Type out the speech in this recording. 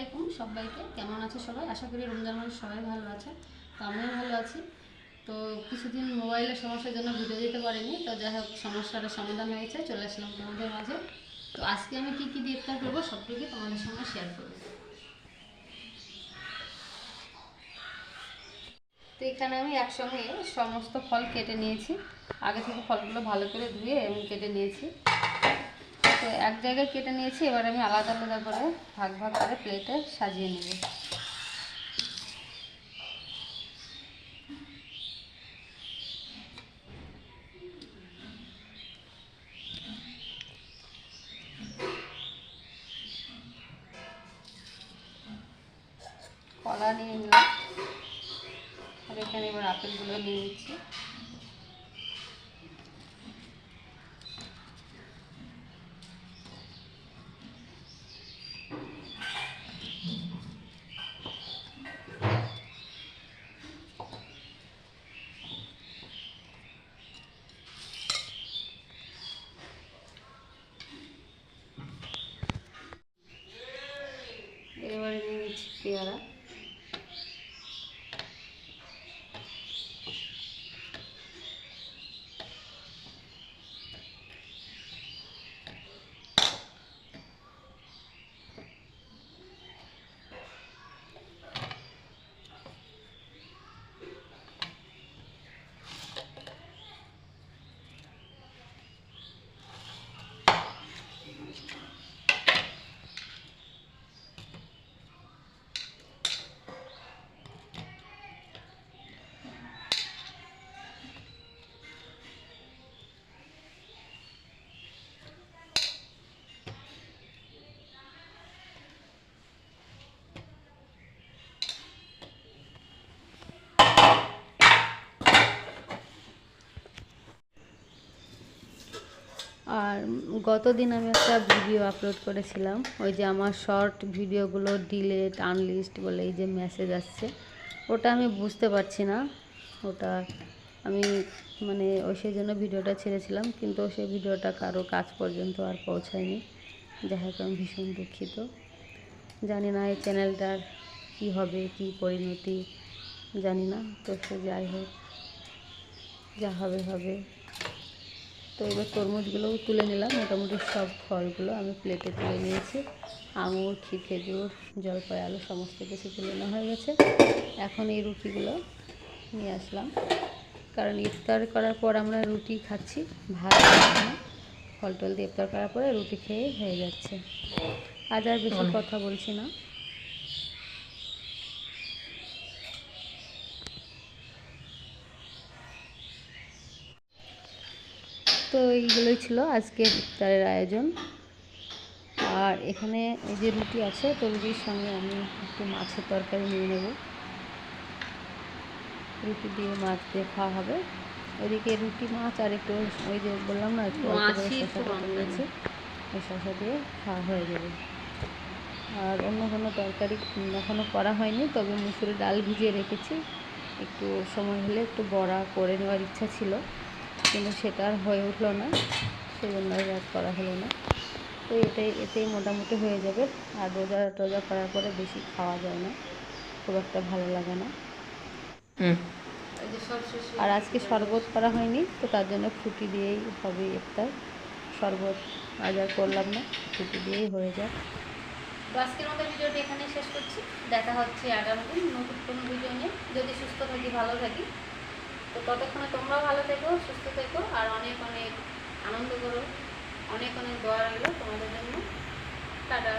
আলাইকুম সবাইকে। কেমন আছে সবাই? আশা করি রমজান মাস সবাই ভালো আছে। তো আমিও ভালো আছি। তো কিছুদিন মোবাইলের সমস্যার জন্য ভিডিও দিতে পারিনি। তো যাই হোক, সমস্যাটা সমাধান হয়েছে। চলে আসলাম তোমাদের মাঝে। তো আজকে আমি কী কী দিয়ে করব সবটুকু তোমাদের সঙ্গে শেয়ার করব। তো এখানে আমি একসঙ্গে সমস্ত ফল কেটে নিয়েছি। আগে থেকে ফলগুলো ভালো করে ধুয়ে আমি কেটে নিয়েছি। তো এক জায়গায় কেটে নিয়েছি, এবার আমি আলাদা আলাদা করে ভাগ ভাগ করে প্লেটে সাজিয়ে নেব। কলা নিয়ে নিলাম। আর এখানে এবার আপেলগুলো নিয়ে নিচ্ছি এবারে নিয়ে নিচ্ছি আর গতদিন আমি একটা ভিডিও আপলোড করেছিলাম, ওই যে আমার শর্ট ভিডিওগুলো ডিলেট আনলিস্ট বলে এই যে মেসেজ আসছে, ওটা আমি বুঝতে পারছি না। ওটা আমি মানে ওই সেই জন্য ভিডিওটা ছেড়েছিলাম, কিন্তু সেই ভিডিওটা কারও কাজ পর্যন্ত আর পৌঁছায়নি। যাই হোক, আমি ভীষণ দুঃখিত। জানি না এই চ্যানেলটার কী হবে, কী পরিণতি, জানি না। তো সে যাই হোক, যা হবে হবে। তো এবার তরমুজগুলোও তুলে নিলাম। মোটামুটি সব ফলগুলো আমি প্লেটে তুলে নিয়েছি। আঙুর খি খেজুর জলপাই আলু সমস্ত কিছু তুলে নেওয়া হয়ে গেছে। এখন এই রুটিগুলো নিয়ে আসলাম। কারণ ইফতার করার পর আমরা রুটি খাচ্ছি ভাত ফল টল দিয়ে ইফতার করার পরে রুটি খেয়ে হয়ে যাচ্ছে। আজ আর বেশি কথা বলছি না। তো এইগুলোই ছিল আজকে ইফতারের আয়োজন। আর এখানে এই যে রুটি আছে তো রুটির সঙ্গে আমি একটু মাছের তরকারি নিয়ে নেব। রুটি দিয়ে মাছ দিয়ে খাওয়া হবে। ওইদিকে রুটি মাছ আর একটু ওই যে বললাম না একটু কেটে ওই শসা দিয়ে খাওয়া হয়ে যাবে। আর অন্য কোনো তরকারি এখনও করা হয়নি তবে মুসুরি ডাল ভিজিয়ে রেখেছি। একটু সময় হলে একটু বড়া করে নেওয়ার ইচ্ছা ছিল। কিন্তু সেটা আর হয়ে উঠল না। সেই জন্য আর আর করা হলো না। তো এটাই এতেই মোটামুটি হয়ে যাবে। আর রোজা টোজা করার পরে বেশি খাওয়া যায় না। খুব একটা ভালো লাগে না। আর আজকে শরবত করা হয়নি তো তার জন্য ফুটি দিয়েই হবে ইফতার। শরবত আজ আর করলাম না ফুটি দিয়েই হয়ে যায় তো আজকের মতো ভিডিওটি এখানেই শেষ করছি। দেখা হচ্ছে আগামী দিন নতুন কোনো ভিডিও নিয়ে। যদি সুস্থ থাকি ভালো থাকি তো ততক্ষণে তোমরাও ভালো থেকো, সুস্থ থেকো, আর অনেক অনেক আনন্দ করো। অনেক অনেক দোয়া রইল তোমাদের জন্য। টাটা।